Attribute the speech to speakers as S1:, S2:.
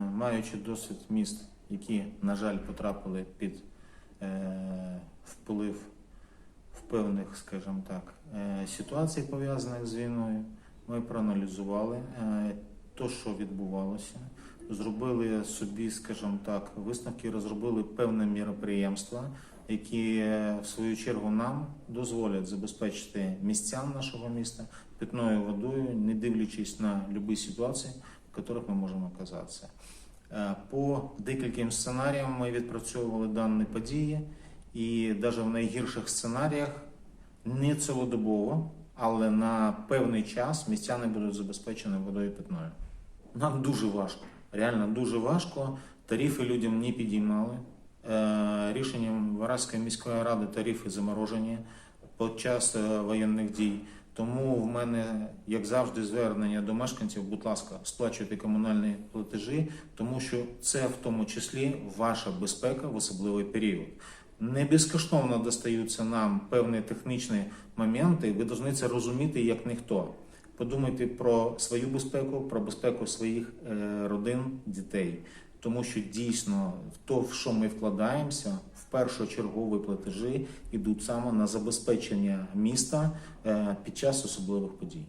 S1: маючи досвід міст, які, на жаль, потрапили під е, вплив в певних, скажімо так, е, ситуацій, пов'язаних з війною, ми проаналізували е, то, що відбувалося, зробили собі, скажімо так, висновки, розробили певне міроприємства, які в свою чергу нам дозволять забезпечити містян нашого міста питною водою, не дивлячись на будь-які ситуації, в ми можемо оказатися. Е, По декільким сценаріям ми відпрацьовували дані події, і навіть в найгірших сценаріях не цілодобово, але на певний час містяни будуть забезпечені водою питною. Нам дуже важко, реально дуже важко. Тарифи людям не підіймали. Е, Рішенням Вараської міської ради тарифи заморожені під час е, воєнних дій. Тому в мене, як завжди, звернення до мешканців, будь ласка, сплачуйте комунальні платежі, тому що це в тому числі ваша безпека в особливий період. Не безкоштовно достаються нам певні технічні моменти. Ви повинні це розуміти як ніхто. Подумайте про свою безпеку, про безпеку своїх е, родин, дітей. Тому що дійсно в то, в що ми вкладаємося, першочергові платежі йдуть саме на забезпечення міста е, під час особливих подій.